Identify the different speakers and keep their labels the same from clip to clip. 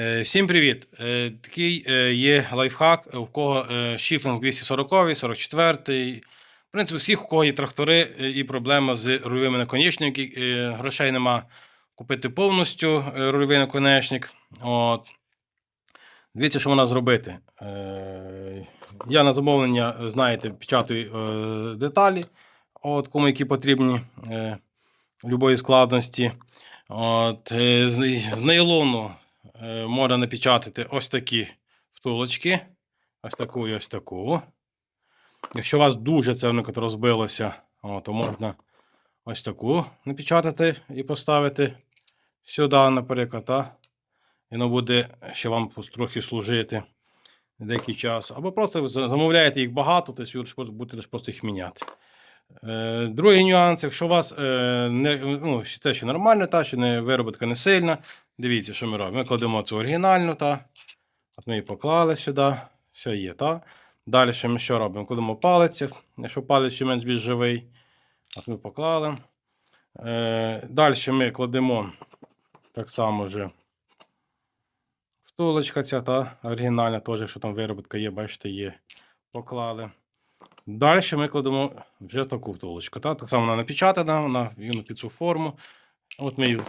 Speaker 1: Е, Всім привіт! Е, Такий е, є лайфхак, у кого шифінг 240, 44. В принципі, всіх, у кого є трактори і проблема з рульовими наконечниками, грошей нема купити повністю рульовий наконечник. От. Дивіться, що вона зробити. Я на замовлення, знаєте, печатаю е, деталі, от, кому які потрібні любої складності. От, з, нейлону можна напечатати ось такі втулочки. Ось таку і ось таку. Якщо у вас дуже це розбилося, то можна ось таку напечатати і поставити сюди, наприклад. І воно буде ще вам трохи служити деякий час. Або просто замовляєте їх багато, то ви будете просто їх міняти. Е, Другий нюанс, якщо у вас е, не, ну, це ще нормально, та, ще не виробітка не сильна, дивіться, що ми робимо. Ми кладемо цю оригінальну, та, от ми її поклали сюди, все є. Та. Далі ще ми що робимо? Кладемо палець, якщо палець ще менш більш живий. От ми поклали. Е, далі ми кладемо так само вже втулочка ця та оригінальна, теж, якщо там виробітка є, бачите, є. Поклали. Далі ми кладемо вже таку втулочку. Та? Так само вона напечатана, вона під цю форму. От ми її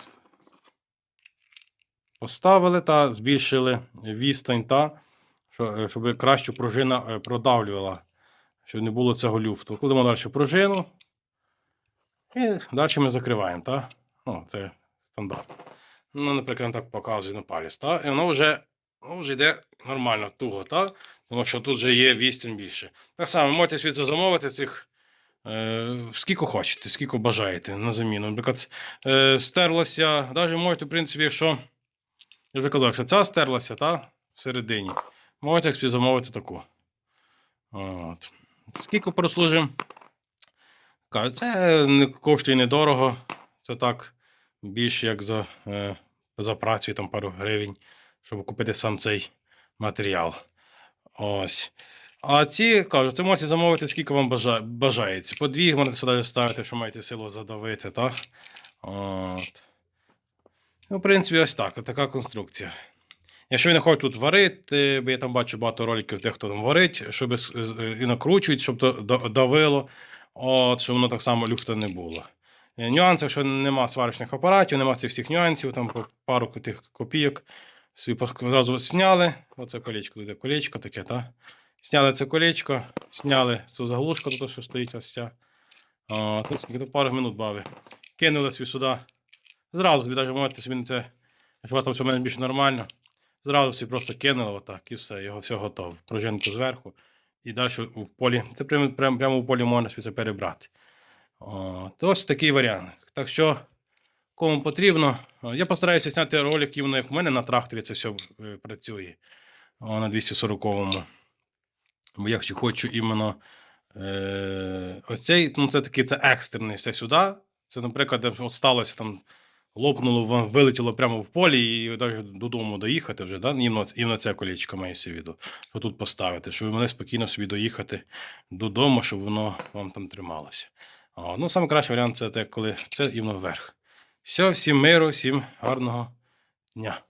Speaker 1: поставили та збільшили відстань, та, е, щоб краще пружина е, продавлювала, щоб не було цього люфту. Кладемо далі пружину. І далі ми закриваємо. Та? Ну, це стандарт. Ну, наприклад, так показую на палець. Та? І воно вже, воно вже йде нормально, туго, та? тому що тут вже є відстань більше. Так само можете це замовити цих. Е, скільки хочете, скільки бажаєте на заміну. Наприклад, е, стерлася, навіть можете, в принципі, якщо. Я вже казав, якщо ця стерлася, та, всередині, можете собі замовити таку. От. Скільки прослужимо? Це не коштує недорого. Це так більше як за, е, за працю там пару гривень, щоб купити сам цей матеріал. Ось. А ці, кажу, це можете замовити, скільки вам бажа- бажається. По дві можете сюди ставити, що маєте силу задавити, так? От. Ну, в принципі, ось так. Така конструкція. Якщо ви не хочете тут варити, бо я там бачу багато роликів тих, хто там варить, щоб і накручують, щоб то давило, от, щоб воно так само люфта не було. Е, Нюанс, якщо нема сварочних апаратів, нема цих всіх нюансів, там пару тих копійок, собі одразу зняли. Оце колечко, тут колечко таке, так? Сняли це колечко, сняли цю заглушку, тут що стоїть ось ця. О, тут скільки пару минут бави. Кинули собі сюди. Зразу собі навіть можете собі на це, якщо там все в мене більш нормально. Зразу собі просто кинули отак і все, його все готово. Пружинку зверху. І далі в полі. Це прямо, прямо, прямо в полі можна собі це перебрати. О, то ось такий варіант. Так що, кому потрібно, я постараюся зняти ролик, як в мене на тракторі це все е, працює. На 240-му. Бо я хочу іменно е, оцей, ну це такий це екстрений все сюди. Це, наприклад, от сталося там, лопнуло, вилетіло прямо в полі і навіть додому доїхати вже, да? іменно, іменно це колечко має віду, що тут поставити, щоб ви могли спокійно собі доїхати додому, щоб воно вам там трималося. О, ну, саме кращий варіант це те, коли це іменно вверх. Все, всім миру, всім гарного дня.